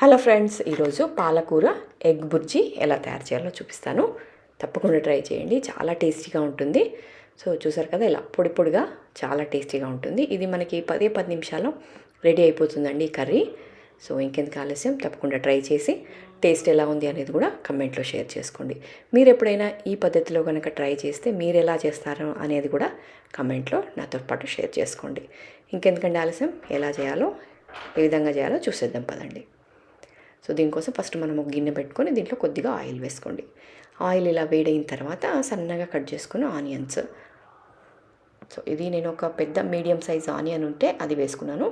Hello friends ఈరోజు పాలకూర egg bhurji ఎలా తయారు చేయాలో చూపిస్తాను. తప్పకుండా ట్రై చేయండి చాలా టేస్టీగా ఉంటుంది. సో చూసారు కదా ఇలా పొడి పొడిగా చాలా టేస్టీగా ఉంటుంది. ఇది మనకి పదే పది నిమిషాల్లో రెడీ అయిపోతుందండి ఈ కర్రీ. సో ఇంకెందుకు ఆలస్యం తప్పకుండా ట్రై చేసి టేస్ట్ ఎలా ఉంది అనేది కూడా కమెంట్లో షేర్ చేసుకోండి. మీరు ఎప్పుడైనా ఈ పద్ధతిలో కనుక ట్రై చేస్తే మీరు ఎలా చేస్తారో అనేది కూడా కమెంట్లో నాతో పాటు షేర్ చేసుకోండి. ఇంకెందుకంటే ఆలస్యం ఎలా చేయాలో ఏ విధంగా చేయాలో చూసేద్దాం పదండి. సో దీనికోసం ఫస్ట్ మనం ఒక గిన్నె పెట్టుకొని దీంట్లో కొద్దిగా ఆయిల్ వేసుకోండి. ఆయిల్ ఇలా వేడైన తర్వాత సన్నగా కట్ చేసుకుని ఆనియన్స్. సో ఇది నేను ఒక పెద్ద మీడియం సైజ్ ఆనియన్ ఉంటే అది వేసుకున్నాను.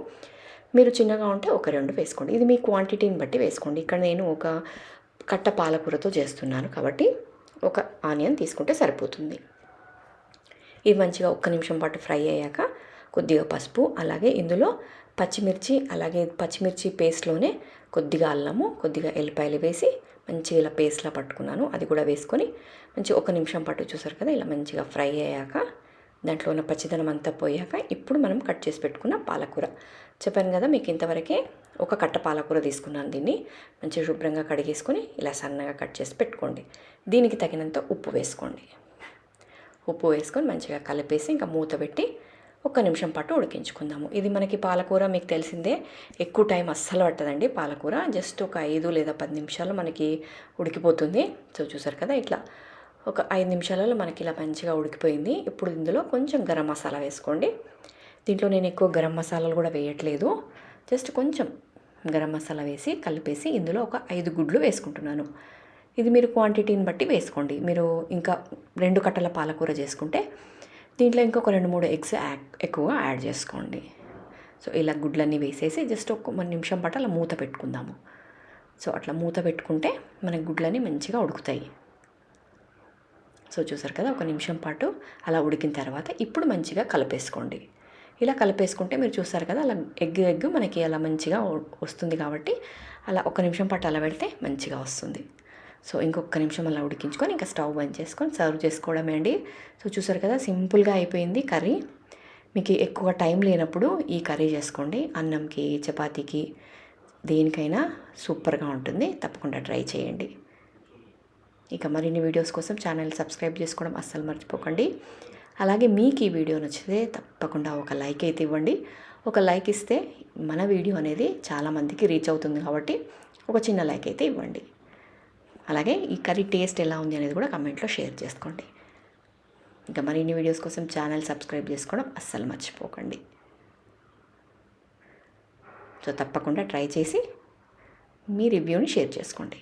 మీరు చిన్నగా ఉంటే ఒక రెండు వేసుకోండి. ఇది మీ క్వాంటిటీని బట్టి వేసుకోండి. ఇక్కడ నేను ఒక కట్ట పాలకూరతో చేస్తున్నాను కాబట్టి ఒక ఆనియన్ తీసుకుంటే సరిపోతుంది. ఇది మంచిగా ఒక్క నిమిషం పాటు ఫ్రై అయ్యాక కొద్దిగా పసుపు అలాగే ఇందులో పచ్చిమిర్చి అలాగే పచ్చిమిర్చి పేస్ట్లోనే కొద్దిగా అల్లము కొద్దిగా ఎల్లిపాయలు వేసి మంచిగా ఇలా పేస్ట్లా పట్టుకున్నాను. అది కూడా వేసుకొని మంచి ఒక నిమిషం పాటు చూసారు కదా ఇలా మంచిగా ఫ్రై అయ్యాక దాంట్లో ఉన్న పచ్చిదనం అంతా పోయాక ఇప్పుడు మనం కట్ చేసి పెట్టుకున్న పాలకూర. చెప్పాను కదా మీకు ఇంతవరకే ఒక కట్ట పాలకూర తీసుకున్నాను దీన్ని. మంచిగా శుభ్రంగా కడిగేసుకొని ఇలా సన్నగా కట్ చేసి పెట్టుకోండి. దీనికి తగినంత ఉప్పు వేసుకోండి. ఉప్పు వేసుకొని మంచిగా కలిపేసి ఇంకా మూత పెట్టి ఒక్క నిమిషం పాటు ఉడికించుకుందాము. ఇది మనకి పాలకూర మీకు తెలిసిందే ఎక్కువ టైం అస్సలు పట్టదండి పాలకూర. జస్ట్ ఒక ఐదు లేదా పది నిమిషాలు మనకి ఉడికిపోతుంది. సో చూసారు కదా ఇట్లా. ఒక ఐదు నిమిషాలలో మనకి ఇలా మంచిగా ఉడికిపోయింది. ఇప్పుడు ఇందులో కొంచెం గరం మసాలా వేసుకోండి. దీంట్లో నేను ఎక్కువ గరం మసాలాలు కూడా వేయట్లేదు. జస్ట్ కొంచెం గరం మసాలా వేసి కలిపేసి ఇందులో ఒక ఐదు గుడ్లు వేసుకుంటున్నాను. ఇది మీరు క్వాంటిటీని బట్టి వేసుకోండి. మీరు ఇంకా రెండు కట్టల పాలకూర చేసుకుంటే దీంట్లో ఇంకొక రెండు మూడు ఎగ్స్ ఎక్కువ యాడ్ చేసుకోండి. సో ఇలా గుడ్లన్నీ వేసేసి జస్ట్ ఒక నిమిషం పాటు అలా మూత పెట్టుకుందాము. సో అట్లా మూత పెట్టుకుంటే మన గుడ్లన్నీ మంచిగా ఉడుకుతాయి. సో చూసారు కదా ఒక నిమిషం పాటు అలా ఉడికిన తర్వాత ఇప్పుడు మంచిగా కలిపేసుకోండి. ఇలా కలిపేసుకుంటే మీరు చూస్తారు కదా అలా ఎగ్ ఎగ్ మనకి అలా మంచిగా వస్తుంది కాబట్టి అలా ఒక నిమిషం పాటు అలా పెడితే మంచిగా వస్తుంది. సో ఇంకొక నిమిషం అలా ఉడికించుకొని ఇంకా స్టవ్ బంద్ చేసుకొని సర్వ్ చేసుకోవడమే అండి. సో చూసారు కదా సింపుల్గా అయిపోయింది కర్రీ. మీకు ఎక్కువ టైం లేనప్పుడు ఈ కర్రీ చేసుకోండి. అన్నంకి చపాతీకి దేనికైనా సూపర్గా ఉంటుంది. తప్పకుండా ట్రై చేయండి. ఇక మరిన్ని వీడియోస్ కోసం ఛానల్ సబ్స్క్రైబ్ చేసుకోవడం అస్సలు మర్చిపోకండి. అలాగే మీకు ఈ వీడియో నచ్చితే తప్పకుండా ఒక లైక్ అయితే ఇవ్వండి. ఒక లైక్ ఇస్తే మన వీడియో అనేది చాలామందికి రీచ్ అవుతుంది కాబట్టి ఒక చిన్న లైక్ అయితే ఇవ్వండి. అలాగే ఈ కర్రీ టేస్ట్ ఎలా ఉంది అనేది కూడా కమెంట్లో షేర్ చేసుకోండి. ఇంకా మరిన్ని వీడియోస్ కోసం ఛానల్ సబ్స్క్రైబ్ చేసుకోవడం అస్సలు మర్చిపోకండి. సో తప్పకుండా ట్రై చేసి మీ రివ్యూని షేర్ చేసుకోండి.